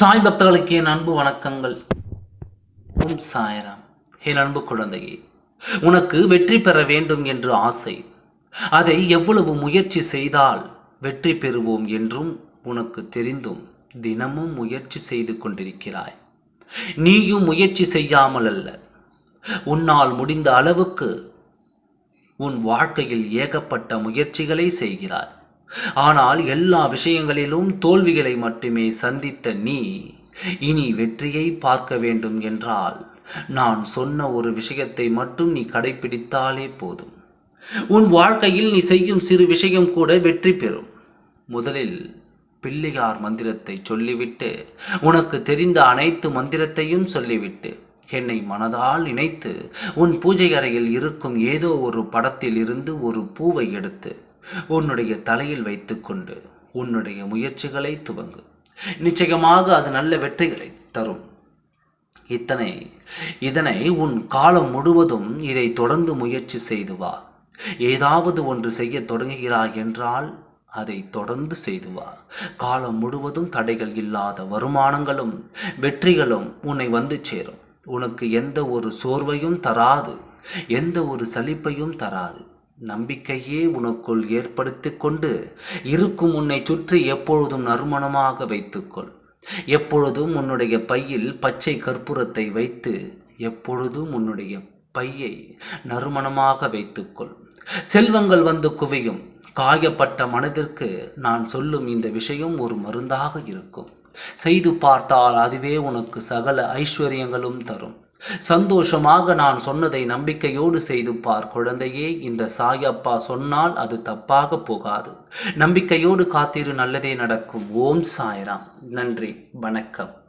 சாய் பக்தர்களுக்கு என் அன்பு வணக்கங்கள். ஓம் சாயராம். என் அன்பு குழந்தையே உனக்கு வெற்றி பெற வேண்டும் என்று ஆசை. அதை எவ்வளவு முயற்சி செய்தால் வெற்றி பெறுவோம் என்றும் உனக்கு தெரிந்தும் தினமும் முயற்சி செய்து கொண்டிருக்கிறாய். நீயும் முயற்சி செய்யாமல் அல்ல. உன்னால் முடிந்த அளவுக்கு உன் வாழ்க்கையில் ஏகப்பட்ட முயற்சிகளை செய்கிறாய். ஆனால் எல்லா விஷயங்களிலும் தோல்விகளை மட்டுமே சந்தித்த நீ இனி வெற்றியை பார்க்க வேண்டும் என்றால் நான் சொன்ன ஒரு விஷயத்தை மட்டும் நீ கடைபிடித்தாலே போதும். உன் வாழ்க்கையில் நீ செய்யும் சிறு விஷயம் கூட வெற்றி பெறும். முதலில் பிள்ளையார் மந்திரத்தை சொல்லிவிட்டு உனக்கு தெரிந்த அனைத்து மந்திரத்தையும் சொல்லிவிட்டு என்னை மனதால் நினைத்து உன் பூஜை அறையில் இருக்கும் ஏதோ ஒரு படத்தில் இருந்து ஒரு பூவை எடுத்து உன்னுடைய தலையில் வைத்துக்கொண்டு உன்னுடைய முயற்சிகளை துவங்கு. நிச்சயமாக அது நல்ல வெற்றிகளை தரும். இத்தனை இதனை உன் காலம் முழுவதும் இதை தொடர்ந்து முயற்சி செய்து வா. ஏதாவது ஒன்று செய்ய தொடங்குகிறாய் என்றால் அதை தொடர்ந்து செய்து வா. காலம் முழுவதும் தடைகள் இல்லாத வருமானங்களும் வெற்றிகளும் உன்னை வந்து சேரும். உனக்கு எந்த ஒரு சோர்வையும் தராது எந்த ஒரு சலிப்பையும் தராது. நம்பிக்கையே உனக்குள் ஏற்படுத்தி கொண்டு இருக்கும் உன்னை சுற்றி எப்பொழுதும் நறுமணமாக வைத்துக்கொள். எப்பொழுதும் உன்னுடைய பையில் பச்சை கற்பூரத்தை வைத்து எப்பொழுதும் உன்னுடைய பையை நறுமணமாக வைத்துக்கொள். செல்வங்கள் வந்து குவியும். காயப்பட்ட மனதிற்கு நான் சொல்லும் இந்த விஷயம் ஒரு மருந்தாக இருக்கும். செய்து பார்த்தால் அதுவே உனக்கு சகல ஐஸ்வர்யங்களும் தரும். சந்தோஷமாக நான் சொன்னதை நம்பிக்கையோடு செய்து பார் குழந்தையே. இந்த சாயப்பா சொன்னால் அது தப்பாக போகாது. நம்பிக்கையோடு காத்திரு நல்லதே நடக்கும். ஓம் சாய்ராம். நன்றி. வணக்கம்.